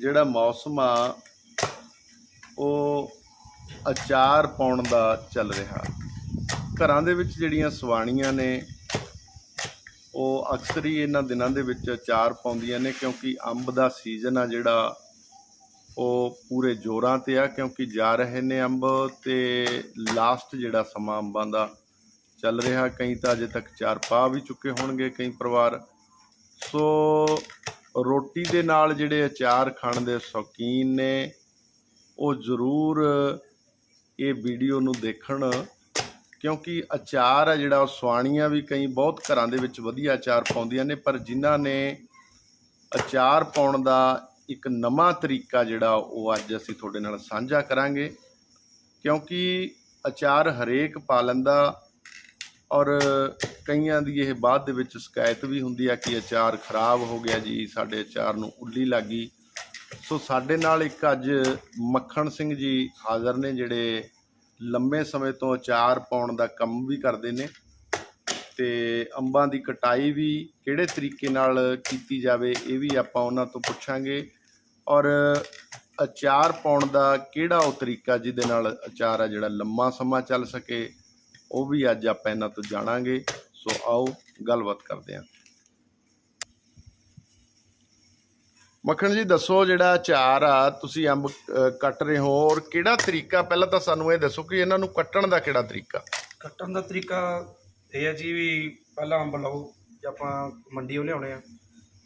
ਜਿਹੜਾ ਮੌਸਮ ਆ, ਉਹ ਅਚਾਰ ਪਾਉਣ ਦਾ ਚੱਲ ਰਿਹਾ। ਘਰਾਂ ਦੇ ਵਿੱਚ ਜਿਹੜੀਆਂ ਸਵਾਣੀਆਂ ਨੇ, ਉਹ ਅਕਸਰ ਹੀ ਇਹਨਾਂ ਦਿਨਾਂ ਦੇ ਵਿੱਚ ਅਚਾਰ ਪਾਉਂਦੀਆਂ ਨੇ, ਕਿਉਂਕਿ ਅੰਬ ਦਾ ਸੀਜ਼ਨ ਆ ਜਿਹੜਾ, ਉਹ ਪੂਰੇ ਜ਼ੋਰਾਂ ਤੇ ਆ, ਕਿਉਂਕਿ ਜਾ ਰਹੇ ਨੇ ਅੰਬ ਤੇ ਲਾਸਟ ਜਿਹੜਾ ਸਮਾਂ ਅੰਬਾਂ ਦਾ ਚੱਲ ਰਿਹਾ, ਕਈ ਤਾਂ ਅਜੇ ਤੱਕ ਚਾਰ ਪਾ ਵੀ ਚੁੱਕੇ ਹੋਣਗੇ ਕਈ ਪਰਿਵਾਰ। ਸੋ ਰੋਟੀ ਦੇ ਨਾਲ ਜਿਹੜੇ ਅਚਾਰ ਖਾਣ ਦੇ ਸ਼ੌਕੀਨ ਨੇ, ਉਹ ਜ਼ਰੂਰ ਇਹ ਵੀਡੀਓ ਨੂੰ ਦੇਖਣ, ਕਿਉਂਕਿ ਅਚਾਰ ਆ ਜਿਹੜਾ, ਉਹ ਸਵਾਣੀਆਂ ਵੀ ਕਈ ਬਹੁਤ ਘਰਾਂ ਦੇ ਵਿੱਚ ਵਧੀਆ ਅਚਾਰ ਪਾਉਂਦੀਆਂ ਨੇ, ਪਰ ਜਿਨ੍ਹਾਂ ਨੇ ਅਚਾਰ ਪਾਉਣ ਦਾ ਇੱਕ ਨਵਾਂ ਤਰੀਕਾ ਜਿਹੜਾ, ਉਹ ਅੱਜ ਅਸੀਂ ਤੁਹਾਡੇ ਨਾਲ ਸਾਂਝਾ ਕਰਾਂਗੇ। ਕਿਉਂਕਿ ਅਚਾਰ ਹਰੇਕ ਪਾ ਲੈਂਦਾ ਔਰ ਕਈਆਂ ਦੀ ਇਹ ਬਾਅਦ ਦੇ ਵਿੱਚ ਸ਼ਿਕਾਇਤ ਵੀ ਹੁੰਦੀ ਆ ਕਿ ਅਚਾਰ ਖਰਾਬ ਹੋ ਗਿਆ ਜੀ, ਸਾਡੇ ਅਚਾਰ ਨੂੰ ਉੱਲੀ ਲੱਗੀ ਸੋ ਸਾਡੇ ਨਾਲ ਇੱਕ ਅੱਜ ਮੱਖਣ ਸਿੰਘ ਜੀ ਹਾਜ਼ਰ ਨੇ, ਜਿਹੜੇ ਲੰਮੇ ਸਮੇਂ ਤੋਂ ਅਚਾਰ ਪਾਉਣ ਦਾ ਕੰਮ ਵੀ ਕਰਦੇ ਨੇ ਤੇ ਅੰਬਾਂ ਦੀ ਕਟਾਈ ਵੀ ਕਿਹੜੇ ਤਰੀਕੇ ਨਾਲ ਕੀਤੀ ਜਾਵੇ, ਇਹ ਵੀ ਆਪਾਂ ਉਹਨਾਂ ਤੋਂ ਪੁੱਛਾਂਗੇ। ਔਰ ਅਚਾਰ ਪਾਉਣ ਦਾ ਕਿਹੜਾ ਉਹ ਤਰੀਕਾ ਜਿਹਦੇ ਨਾਲ ਅਚਾਰ ਆ ਜਿਹੜਾ ਲੰਮਾ ਸਮਾਂ ਚੱਲ ਸਕੇ ਉਹ ਵੀ ਅੱਜ ਆਪਾਂ ਇਹਨਾਂ ਤੋਂ ਜਾਣਾਂਗੇ। ਸੋ ਆਓ ਗੱਲਬਾਤ ਕਰਦੇ ਹਾਂ। ਮੱਖਣ ਜੀ, ਦੱਸੋ ਜਿਹੜਾ ਅਚਾਰ ਆ, ਤੁਸੀਂ ਅੰਬ ਕੱਟ ਰਹੇ ਹੋ ਔਰ ਕਿਹੜਾ ਤਰੀਕਾ? ਪਹਿਲਾਂ ਤਾਂ ਸਾਨੂੰ ਇਹ ਦੱਸੋ ਕਿ ਇਹਨਾਂ ਨੂੰ ਕੱਟਣ ਦਾ ਕਿਹੜਾ ਤਰੀਕਾ? ਕੱਟਣ ਦਾ ਤਰੀਕਾ ਇਹ ਹੈ ਜੀ ਵੀ ਪਹਿਲਾਂ ਅੰਬ ਲਓ, ਜੇ ਆਪਾਂ ਮੰਡੀੋਂ ਲਿਆਉਣੇ ਆ,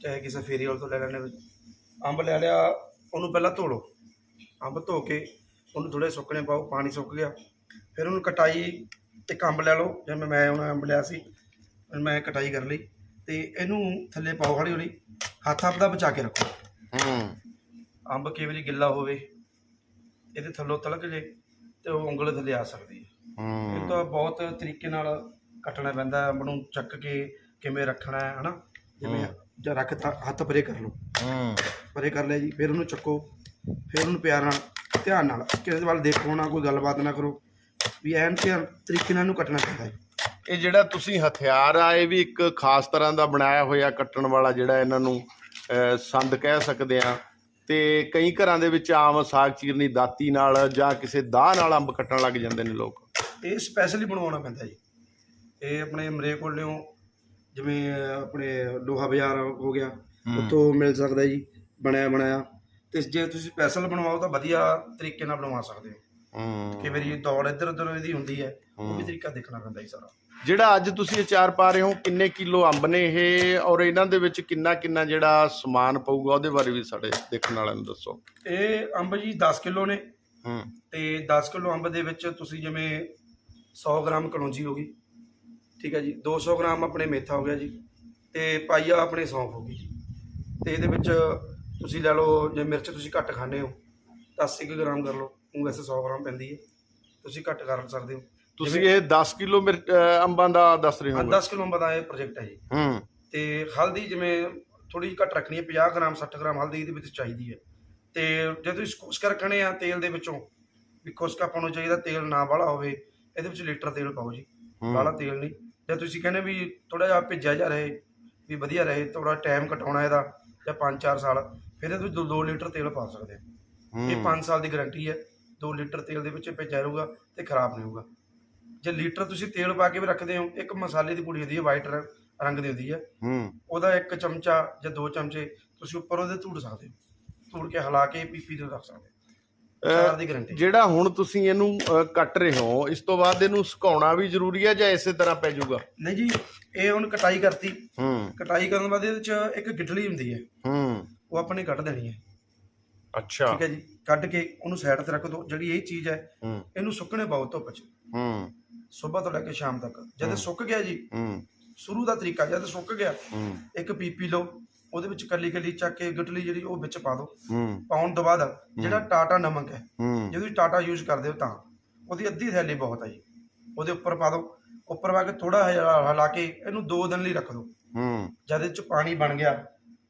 ਚਾਹੇ ਕਿਸੇ ਫੇਰੀ ਵਾਲੇ ਤੋਂ ਲੈ ਲੈਣੇ ਅੰਬ ਲੈ ਲਿਆ, ਉਹਨੂੰ ਪਹਿਲਾਂ ਧੋ ਲਓ। ਅੰਬ ਧੋ ਕੇ ਉਹਨੂੰ ਥੋੜੇ ਸੁੱਕਣੇ ਪਾਓ, ਪਾਣੀ ਸੁੱਕ ਗਿਆ। ਫਿਰ ਉਹਨੂੰ ਕਟਾਈ ਇੱਕ ਅੰਬ ਲੈ ਲਓ ਜਿਵੇਂ ਮੈਂ ਹੁਣ ਅੰਬ ਲਿਆ ਸੀ ਮੈਂ ਕਟਾਈ ਕਰ ਲਈ ਤੇ ਇਹਨੂੰ ਥੱਲੇ ਪਾਓ ਹੌਲੀ ਹੌਲੀ ਹੱਥ ਆਪ ਦਾ ਬਚਾ ਕੇ ਰੱਖੋ। ਹੂੰ। ਅੰਬ ਕਈ ਵਾਰੀ ਗਿੱਲਾ ਹੋਵੇ ਇਹਦੇ ਥੱਲੋਂ ਤਲਕ ਜੇ ਤੇ ਉਹ ਉਂਗਲ ਥੱਲੇ ਆ ਸਕਦੀ ਹੈ। ਇਹ ਤਾਂ ਬਹੁਤ ਤਰੀਕੇ ਨਾਲ ਕੱਟਣਾ ਪੈਂਦਾ ਅੰਬ ਨੂੰ ਚੱਕ ਕੇ ਕਿਵੇਂ ਰੱਖਣਾ ਹੈ ਹਨਾ? ਜਿਵੇਂ ਜਾਂ ਰੱਖ ਤਾ ਹੱਥ ਪਰੇ ਕਰ ਲਓ। ਹੂੰ। ਪਰੇ ਕਰ ਲਿਆ ਜੀ ਫਿਰ ਉਹਨੂੰ ਚੱਕੋ ਫਿਰ ਉਹਨੂੰ ਪਿਆਰ ਨਾਲ ਧਿਆਨ ਨਾਲ ਕਿਸੇ ਵੱਲ ਦੇਖੋ ਨਾ ਕੋਈ ਗੱਲਬਾਤ ਨਾ ਕਰੋ। ਵੀ ਐਨ ਧਿਆਨ ਤਰੀਕੇ ਨਾਲ ਇਹਨੂੰ ਕੱਟਣਾ ਪੈਂਦਾ ਹੈ ਇਹ ਜਿਹੜਾ ਤੁਸੀਂ ਹਥਿਆਰ ਆ ਇਹ ਵੀ ਇੱਕ ਖਾਸ ਤਰ੍ਹਾਂ ਦਾ ਬਣਾਇਆ ਹੋਇਆ ਕੱਟਣ ਵਾਲਾ ਜਿਹੜਾ ਇਹਨਾਂ ਨੂੰ ਅਹ, ਸੰਦ ਕਹਿ ਸਕਦੇ ਆ ਤੇ ਕਈ ਘਰਾਂ ਦੇ ਵਿੱਚ ਆਮ ਸਾਗ ਚੀਰਨੀ ਦਾਤੀ ਨਾਲ ਜਾਂ ਕਿਸੇ ਦਾਹ ਨਾਲ ਅੰਬ ਕੱਟਣ ਲੱਗ ਜਾਂਦੇ ਨੇ ਲੋਕ। ਇਹ ਸਪੈਸ਼ਲੀ ਬਣਵਾਉਣਾ ਪੈਂਦਾ ਜੀ। ਇਹ ਆਪਣੇ ਮਰੇ ਕੋਲੋਂ ਜਿਵੇਂ ਆਪਣੇ ਲੋਹਾ ਬਾਜ਼ਾਰ ਹੋ ਗਿਆ ਉੱਥੋਂ ਮਿਲ ਸਕਦਾ ਜੀ ਬਣਿਆ ਬਣਾਇਆ ਤੇ ਜੇ ਤੁਸੀਂ ਸਪੈਸ਼ਲ ਬਣਵਾਓ ਤਾਂ ਵਧੀਆ ਤਰੀਕੇ ਨਾਲ ਬਣਵਾ ਸਕਦੇ ਹੋ। ਕਈ ਵਾਰੀ ਦੌੜ ਇੱਧਰ ਉੱਧਰ ਇਹਦੀ ਹੁੰਦੀ ਹੈ ਉਹ ਵੀ ਤਰੀਕਾ ਦੇਖਣਾ ਪੈਂਦਾ ਜੀ ਸਾਰਾ। ਜਿਹੜਾ ਅੱਜ ਤੁਸੀਂ ਅਚਾਰ ਪਾ ਰਹੇ ਹੋ ਕਿੰਨੇ ਕਿਲੋ ਅੰਬ ਨੇ ਇਹ? ਔਰ ਇਹਨਾਂ ਦੇ ਵਿੱਚ ਕਿੰਨਾ ਕਿੰਨਾ ਜਿਹੜਾ ਸਮਾਨ ਪਊਗਾ ਉਹਦੇ ਬਾਰੇ ਵੀ ਸਾਡੇ ਦੇਖਣ ਵਾਲਿਆਂ ਨੂੰ ਦੱਸੋ। ਇਹ ਅੰਬ ਜੀ 10 ਕਿਲੋ ਨੇ। ਹੂੰ। ਤੇ 10 ਕਿਲੋ ਅੰਬ ਦੇ ਵਿੱਚ ਤੁਸੀਂ ਜਿਵੇਂ 100 ਗ੍ਰਾਮ ਕਲੌਂਜੀ ਹੋ ਗਈ ਠੀਕ ਹੈ ਜੀ। 200 ਗ੍ਰਾਮ ਆਪਣੇ ਮੇਥਾ ਹੋ ਗਿਆ ਜੀ ਤੇ ਪਾਈਆ ਆਪਣੇ ਸੌਂਫ ਹੋ ਗਈ ਜੀ। ਤੇ ਇਹਦੇ ਵਿੱਚ ਤੁਸੀਂ ਲੈ ਲਓ ਜੇ ਮਿਰਚ ਤੁਸੀਂ ਘੱਟ ਖਾਂਦੇ ਹੋ ਤਾਂ 80 ਕੁ ਗ੍ਰਾਮ ਕਰ ਲਓ। ਉਹ ਵੈਸੇ 100 ਗ੍ਰਾਮ ਪੈਂਦੀ ਹੈ। ਤੁਸੀਂ ਘੱਟ ਕਰ ਸਕਦੇ ਹੋ। ਤੁਸੀਂ ਇਹ 10 ਕਿਲੋ ਮਿਰਚ ਅੰਬਾਂ ਦਾ ਦੱਸ ਰਹੇ ਹਾਂ, ਹੋ 10 ਕਿਲੋ ਅੰਬ ਦਾ ਇਹ ਪ੍ਰੋਜੈਕਟ ਹੈ ਜੀ। ਹੂੰ। ਤੇ ਹਲਦੀ ਜਿਵੇਂ ਥੋੜੀ ਜਿਹੀ ਘੱਟ ਰੱਖਣੀ ਹੈ 50 ਗ੍ਰਾਮ 60 ਗ੍ਰਾਮ ਹਲਦੀ ਇਹਦੇ ਵਿੱਚ ਚਾਹੀਦੀ ਹੈ। ਤੇ ਜੇ ਤੁਸੀਂ ਖੁਸ਼ਕ ਰੱਖਣੇ ਆ ਤੇਲ ਦੇ ਵਿੱਚੋਂ ਵੀ ਖੁਸ਼ਕ ਆਪਾਂ ਨੂੰ ਚਾਹੀਦਾ ਤੇਲ ਨਾ ਵਾਲਾ ਹੋਵੇ ਇਹਦੇ ਵਿੱਚ ਲੀਟਰ ਤੇਲ ਪਾਓ ਜੀ। ਹੂੰ। ਵਾਲਾ ਤੇਲ ਨਹੀਂ। ਜੇ ਤੁਸੀਂ ਕਹਿੰਦੇ ਵੀ ਥੋੜਾ ਜਿਹਾ ਭਿੱਜਿਆ ਜਾ ਰਹੇ ਵੀ ਵਧੀਆ ਰਹੇ ਥੋੜਾ ਟਾਈਮ ਘਟਾਉਣਾ ਇਹਦਾ ਜਾਂ 5-4 ਸਾਲ ਫਿਰ ਇਹਦੇ ਵਿੱਚ 2 ਲੀਟਰ ਤੇਲ ਪਾ ਸਕਦੇ ਆ। ਇਹ 5 ਸਾਲ ਦੀ ਗਾਰੰਟੀ ਹੈ। 2 ਲੀਟਰ ਤੇਲ ਦੇ ਵਿੱਚ ਭੇਜਿਆ ਰਹੂਗਾ ਤੇ ਖਰਾਬ ਨਹੀਂ ਹੋਊਗਾ। ਜੇ ਲੀਟਰ ਤੁਸੀਂ ਤੇਲ ਪਾ ਕੇ ਵੀ ਰੱਖਦੇ ਹੋ ਇੱਕ ਮਸਾਲੇ ਦੀ ਪੁੜੀ ਹੁੰਦੀ ਹੈ ਵਾਈਟ ਰੰਗ ਦੀ ਹੁੰਦੀ ਹੈ। ਹੂੰ। ਉਹਦਾ ਇੱਕ ਚਮਚਾ ਜਾਂ ਦੋ ਚਮਚੇ ਤੁਸੀਂ ਉੱਪਰ ਉਹਦੇ ਧੂੜ ਸਕਦੇ ਹੋ। ਧੂੜ ਕੇ ਹਿਲਾ ਕੇ ਪੀਪੀ ਤੇ ਰੱਖ ਸਕਦੇ ਹੋ। ਜਿਹੜਾ ਹੁਣ ਤੁਸੀਂ ਇਹਨੂੰ ਕੱਟ ਰਹੇ ਹੋ ਇਸ ਤੋਂ ਬਾਅਦ ਇਹਨੂੰ ਸੁਕਾਉਣਾ ਵੀ ਜ਼ਰੂਰੀ ਹੈ ਜਾਂ ਇਸੇ ਤਰ੍ਹਾਂ ਪੈ ਜਾਊਗਾ? ਨਹੀਂ ਜੀ ਇਹ ਹੁਣ ਕਟਾਈ ਕਰਤੀ। ਹੂੰ। ਕਟਾਈ ਕਰਨ ਬਾਅਦ ਇਹਦੇ ਵਿੱਚ ਇੱਕ ਗਿੱਟਲੀ ਹੁੰਦੀ ਹੈ। ਹੂੰ। ਉਹ ਆਪਣੇ ਕੱਢ ਦੇਣੀ ਹੈ। ਅੱਛਾ। ਠੀਕ ਹੈ ਜੀ। ਕੱਢ ਕੇ ਉਹਨੂੰ ਸਾਈਡ ਤੇ ਰੱਖ ਦਿਓ ਜਿਹੜੀ ਇਹ ਚੀਜ਼ ਹੈ ਹੂੰ। ਇਹਨੂੰ ਸੁੱਕਣੇ ਪਾਓ ਧੁੱਪ 'ਚ। ਹੂੰ। ਸਵੇਰ ਤੋਂ ਲੈ ਕੇ ਸ਼ਾਮ ਤੱਕ। ਜਦ ਇਹ ਸੁੱਕ ਗਿਆ ਜੀ ਹੂੰ। ਸ਼ੁਰੂ ਦਾ ਤਰੀਕਾ ਜਦ ਸੁੱਕ ਗਿਆ ਹੂੰ। ਇੱਕ ਪੀਪੀ ਲਓ ਉਹਦੇ ਵਿੱਚ ਕੱਲੀ ਕੱਲੀ ਚੱਕ ਕੇ ਗਿੱਟਲੀ ਜਿਹੜੀ ਉਹ ਵਿੱਚ ਪਾ ਦਿਓ ਹੂੰ। ਪਾਉਣ ਤੋਂ ਬਾਅਦ ਜਿਹੜਾ ਟਾਟਾ ਨਮਕ ਹੈ ਹੂੰ। ਜੇ ਤੁਸੀਂ ਟਾਟਾ ਯੂਜ਼ ਕਰਦੇ ਹੋ ਤਾਂ ਉਹਦੀ ਅੱਧੀ ਥੈਲੀ ਬਹੁਤ ਹੈ ਜੀ। ਉਹਦੇ ਉੱਪਰ ਪਾ ਦਿਓ ਉੱਪਰ ਪਾ ਕੇ ਥੋੜਾ ਹਿਲਾ ਕੇ ਇਹਨੂੰ 2 ਦਿਨ ਲਈ ਰੱਖ ਦਿਓ ਹੂੰ। ਜਦ ਇਹ ਚ ਪਾਣੀ ਬਣ ਗਿਆ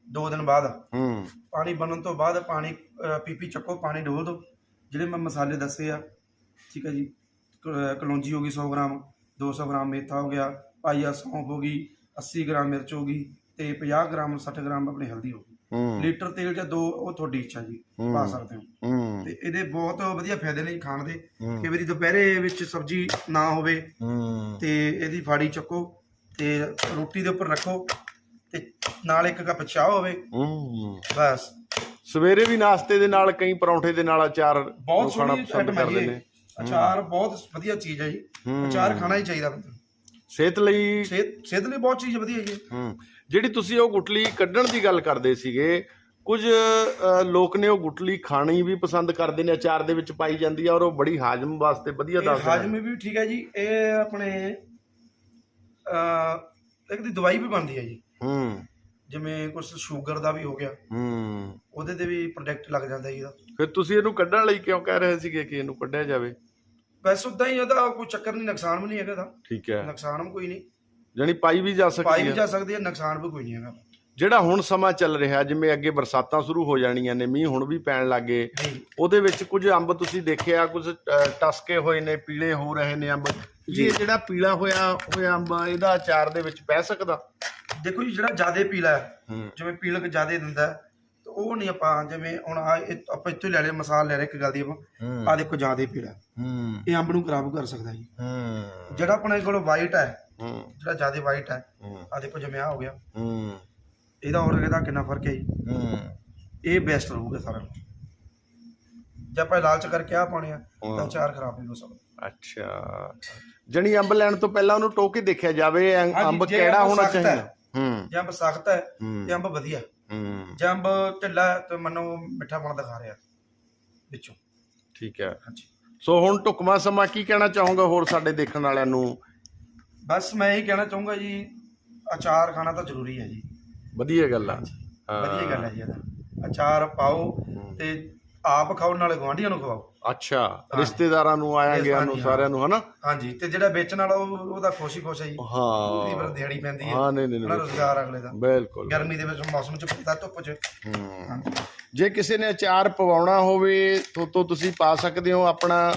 2 ਦਿਨ ਬਾਅਦ। ਹੂੰ। ਪਾਣੀ ਬਣਨ ਤੋਂ ਬਾਅਦ ਪਾਣੀ ਪੀਪੀ ਚੱਕੋ ਪਾਣੀ ਡੋਲ ਦਿਓ ਜਿਹੜੇ ਮੈਂ ਮਸਾਲੇ ਦੱਸੇ ਆ ਠੀਕ ਹੈ ਜੀ ਕ- ਕਲੌਂਜੀ ਹੋ ਗਈ 100 ਗ੍ਰਾਮ 200 ਗ੍ਰਾਮ ਮੇਥਾ ਹੋ ਗਿਆ ਪਾਈਆ ਸੌਂਫ ਹੋ ਗਈ 80 ਗ੍ਰਾਮ ਮਿਰਚ ਹੋ ਗਈ ਤੇ 50 ਗ੍ਰਾਮ 60 ਗ੍ਰਾਮ ਆਪਣੀ ਹਲਦੀ ਹੋ ਗਈ। ਹੂੰ। ਲੀਟਰ ਤੇਲ ਜਾਂ ਦੋ ਉਹ ਤੁਹਾਡੀ ਇੱਛਾ ਜੀ ਹੂੰ। ਪਾ ਸਕਦੇ ਹੋ। ਹੂੰ। ਤੇ ਇਹਦੇ ਬਹੁਤ ਵਧੀਆ ਫਾਇਦੇ ਨੇ ਜੀ ਖਾਣ ਦੇ। ਹੂੰ। ਕਈ ਵਾਰੀ ਦੁਪਹਿਰੇ ਵਿੱਚ ਸਬਜ਼ੀ ਨਾ ਹੋਵੇ ਹੂੰ। ਤੇ ਇਹਦੀ ਫਾੜੀ ਚੱਕੋ ਤੇ ਰੋਟੀ ਦੇ ਉੱਪਰ ਰੱਖੋ। ਤੇ ਨਾਲ ਇੱਕ ਕੱਪ ਚਾਹ ਹੋਵੇ। ਹੂੰ। ਬਸ। ਸਵੇਰੇ ਵੀ ਨਾਸ਼ਤੇ ਦੇ ਨਾਲ ਕਈ ਪਰੌਂਠੇ ਦੇ ਨਾਲ ਅਚਾਰ ਬਹੁਤ ਖਾਣਾ ਸੋਹਣੀ ਪਸੰਦ ਆਈਟਮ ਕਰਦੇ ਨੇ। ਅਚਾਰ ਬਹੁਤ ਵਧੀਆ ਚੀਜ਼ ਹੈ ਜੀ। ਹੂੰ। ਅਚਾਰ ਖਾਣਾ ਹੀ ਚਾਹੀਦਾ ਬੰਦੇ ਨੂੰ। ਸਿਹਤ ਲਈ ਸਿਹਤ ਸਿਹਤ ਲਈ ਬਹੁਤ ਚੀਜ਼ ਵਧੀਆ ਹੈ ਜੀ। ਹੂੰ। ਜਿਹੜੀ ਤੁਸੀਂ ਉਹ ਗੁਟਲੀ ਕੱਢਣ ਦੀ ਗੱਲ ਕਰਦੇ ਸੀਗੇ ਕੁਝ ਅ, ਲੋਕ ਨੇ ਉਹ ਗੁਟਲੀ ਖਾਣੀ ਵੀ ਪਸੰਦ ਕਰਦੇ ਨੇ ਅਚਾਰ ਦੇ ਵਿੱਚ ਪਾਈ ਜਾਂਦੀ ਆ ਔਰ ਉਹ ਬੜੀ ਹਾਜ਼ਮ ਵਾਸਤੇ ਵਧੀਆ ਇਹ ਦੱਸਦੇ ਹਾਜ਼ਮੇ ਵੀ ਠੀਕ ਹੈ ਜੀ। ਇਹ ਆਪਣੇ ਅ ਇੱਕ ਦੀ ਦਵਾਈ ਵੀ ਬਣਦੀ ਹੈ ਜੀ। ਹੂੰ। ਜਿਵੇਂ ਕੁਝ ਸ਼ੂਗਰ ਦਾ ਵੀ ਹੋ ਗਿਆ। ਹੂੰ। ਉਹਦੇ ਤੇ ਵੀ ਪ੍ਰੋਡਕਟ ਲੱਗ ਜਾਂਦਾ ਜੀ ਇਹਦਾ। ਫਿਰ ਤੁਸੀਂ ਇਹਨੂੰ ਕੱਢਣ ਲਈ ਕਿਉਂ ਕਹਿ ਰਹੇ ਸੀਗੇ ਕਿ ਇਹਨੂੰ ਕੱਢਿਆ ਜਾਵੇ? ਵੈਸੇ ਉਦਾਂ ਹੀ ਉਹਦਾ ਕੋਈ ਚੱਕਰ ਨਹੀਂ ਨੁਕਸਾਨ ਵੀ ਨਹੀਂ ਹੈਗਾ ਇਹਦਾ। ਠੀਕ ਹੈ। ਨੁਕਸਾਨ ਵੀ ਕੋਈ ਨਹੀਂ। ਜਾਣੀ ਪਾਈ ਵੀ ਜਾ ਪਾਈ ਸਕਦੀ ਵੀ ਹੈ। ਜਾ ਸਕਦੀ ਹੈ ਨੁਕਸਾਨ ਵੀ ਕੋਈ ਨਹੀਂ ਹੈਗਾ। ਜਿਹੜਾ ਹੁਣ ਸਮਾਂ ਚੱਲ ਰਿਹਾ ਜਿਵੇਂ ਅੱਗੇ ਬਰਸਾਤਾਂ ਸ਼ੁਰੂ ਹੋ ਜਾਣੀਆਂ ਨੇ ਮੀਂਹ ਹੁਣ ਵੀ ਪੈਣ ਲੱਗੇ ਜੀ। ਉਹਦੇ ਵਿੱਚ ਕੁਝ ਅੰਬ ਤੁਸੀਂ ਦੇਖਿਆ ਕੁਝ ਅ, ਟਸਕੇ ਹੋਏ ਨੇ ਪੀਲੇ ਹੋ ਰਹੇ ਨੇ ਅੰਬ। ਜੀ। ਇਹ ਜਿਹੜਾ ਪੀਲਾ ਹੋਇਆ ਹੋਇਆ ਅੰਬ ਆ, ਇਹਦਾ ਅਚਾਰ ਦੇ ਵਿੱਚ ਪੈ ਸਕਦਾ? ਦੇਖੋ ਜੀ ਜਿਹੜਾ ਜਿਆਦੇ ਪੀਲਾ ਹੈ ਜਿਵੇਂ ਪੀਲਕ ਜਿਆਦੇ ਦਿੰਦਾ ਤੇ ਉਹ ਨਹੀਂ ਆਪਾਂ ਜਿਵੇਂ ਹੁਣ ਆ ਆਪਾਂ ਇੱਥੋਂ ਲੈ ਲਿਆ ਮਿਸਾਲ ਲੈ ਰਹੇ ਇੱਕ ਗੱਲ ਦੀ ਆਪਾਂ। ਆ ਦੇਖੋ ਜਿਆਦੇ ਪੀਲਾ ਇਹ ਅੰਬ ਨੂੰ ਖਰਾਬ ਕਰ ਸਕਦਾ ਜੀ। ਜਿਹੜਾ ਆਪਣੇ ਕੋਲ ਵਾਈਟ ਹੈ ਜਿਹੜਾ ਜਿਆਦੇ ਵਾਈਟ ਹੈ ਆ ਦੇਖੋ ਜਿਵੇਂ ਆ ਹੋ ਗਿਆ। ਇਹਦਾ ਔਰ ਇਹਦਾ ਕਿੰਨਾ ਫ਼ਰਕ ਹੈ ਜੀ? ਇਹ ਬੈਸਟ ਰਹੂਗਾ ਸਾਰਾ ਜੇ ਆਪਾਂ ਲਾਲਚ ਕਰਕੇ ਆ ਪਾਉਣੇ ਆ ਤਾਂ। ਚਾਰ ਖਰਾਬ ਨਹੀਂ ਹੋ ਸਕਦਾ। ਅੱਛਾ। ਜਣੀ ਅੰਬ ਲੈਣ ਤੋਂ ਪਹਿਲਾਂ ਉਹਨੂੰ ਟੋਕ ਦੇਖਿਆ ਜਾਵੇ ਅੰਬ ਕਿਹੜਾ ਹੋਣਾ। ਚਾਹੀਦਾ। ਹੂੰ। ਜੇ ਅੰਬ ਸਖਤ ਹੈ ਅੰਬ ਵਧੀਆ। ਹੂੰ। ਜੇ ਅੰਬ ਢਿੱਲਾ ਹੈ ਤੇ ਮੰਨੋ ਮਿੱਠਾ ਪਣ ਦਿਖਾ ਰਿਹਾ ਵਿੱਚੋਂ। ਠੀਕ ਹੈ। ਹਾਂਜੀ। ਸੋ ਹੁਣ ਟੁਕਮਾ ਸਮਾਂ ਕੀ ਕਹਿਣਾ ਚਾਹੂੰਗਾ ਹੋਰ ਸਾਡੇ ਦੇਖਣ ਵਾਲਿਆਂ ਨੂੰ? ਬਸ ਮੈਂ ਇਹ ਕਹਿਣਾ ਚਾਹੂੰਗਾ ਜੀ ਅਚਾਰ ਖਾਣਾ ਤਾਂ ਜ਼ਰੂਰੀ ਹੈ ਜੀ। ਵਧੀਆ ਗੱਲ ਆ। ਵਧੀਆ ਗੱਲ ਹੈ ਜੀ ਇਹਦਾ। ਅਚਾਰ ਪਾਓ ਤੇ ਆਪ ਖਾਓ ਨਾਲੇ ਗਵਾਂਢੀਆਂ ਨੂੰ ਖਵਾਓ। ਅੱਛਾ ਰਿਸ਼ਤੇਦਾਰਾਂ ਨੂੰ ਆਇਆ ਗਿਆ ਨੂੰ ਸਾਰਿਆਂ ਨੂੰ ਹਨਾ? ਹਾਂਜੀ ਤੇ ਜਿਹੜਾ ਵੇਚਣ ਵਾਲਾ ਉਹ ਉਹਦਾ ਖੁਸ਼ੀ ਖੁਸ਼ ਹੈ ਜੀ। ਉਹਦੀ ਹਾਂ ਫਿਰ ਦਿਹਾੜੀ ਪੈਂਦੀ ਹੈ। ਹਾਂ ਨਹੀਂ ਨਹੀਂ ਨਹੀਂ ਰੋਜ਼ਗਾਰ ਅਗਲੇ ਦਾ। ਬਿਲਕੁਲ। ਗਰਮੀ ਦੇ ਵਿੱਚ ਮੌਸਮ ਚ ਪਤਾ ਧੁੱਪ ਚ। ਹੂੰ। ਜੇ ਕਿਸੇ ਨੇ ਅਚਾਰ ਪਵਾਉਣਾ ਹੋਵੇ ਤੋਂ ਤੋਂ ਤੁਸੀਂ ਪਾ ਸਕਦੇ ਹੋ ਆਪਣਾ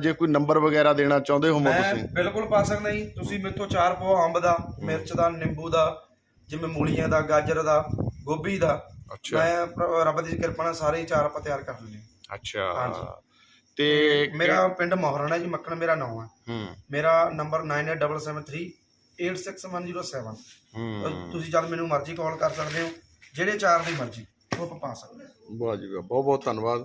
ਜੇ ਕੋਈ ਨੰਬਰ ਵਗੈਰਾ ਦੇਣਾ ਚਾਹੁੰਦੇ ਹੋ ਮੈਂ ਤੁਸੀਂ। ਬਿਲਕੁਲ ਪਾ ਸਕਦਾ ਜੀ। ਤੁਸੀਂ ਮੇਰੇ ਤੋਂ ਚਾਰ ਪਾਓ ਅੰਬ ਦਾ ਮਿਰਚ ਦਾ ਨਿੰਬੂ ਦਾ ਜਿਵੇਂ ਮੂਲੀਆਂ ਦਾ ਗਾਜਰ ਦਾ ਗੋਭੀ ਦਾ। ਅੱਛਾ। ਮੈਂ ਪ੍ਰ- ਰੱਬ ਦੀ ਕਿਰਪਾ ਨਾਲ ਸਾਰੇ ਹੀ ਚਾਰ ਆਪਾਂ ਤਿਆਰ ਕਰ ਲੈਣੇ ਅੱਛਾ। ਹਾਂਜੀ। ਤੇ ਮੇਰਾ ਪਿੰਡ ਮੋਹਰਾਣਾ ਜੀ ਮੱਖਣ ਮੇਰਾ ਨਾਮ ਹੈ ਹੂੰ। ਮੇਰਾ ਨੰਬਰ 9873 ਹੂੰ ਤੁਸੀਂ ਜਦ ਮੈਨੂੰ ਮਰਜ਼ੀ ਕਾਲ ਕਰ ਸਕਦੇ ਹੋ ਜਿਹੜੇ ਚਾਰ ਦੀ ਮਰਜ਼ੀ ਉਹ ਆਪਾਂ ਪਾ ਸਕਦੇ ਹਾਂ। ਵਾਹ ਜੀ ਵਾਹ ਬਹੁਤ ਬਹੁਤ ਧੰਨਵਾਦ।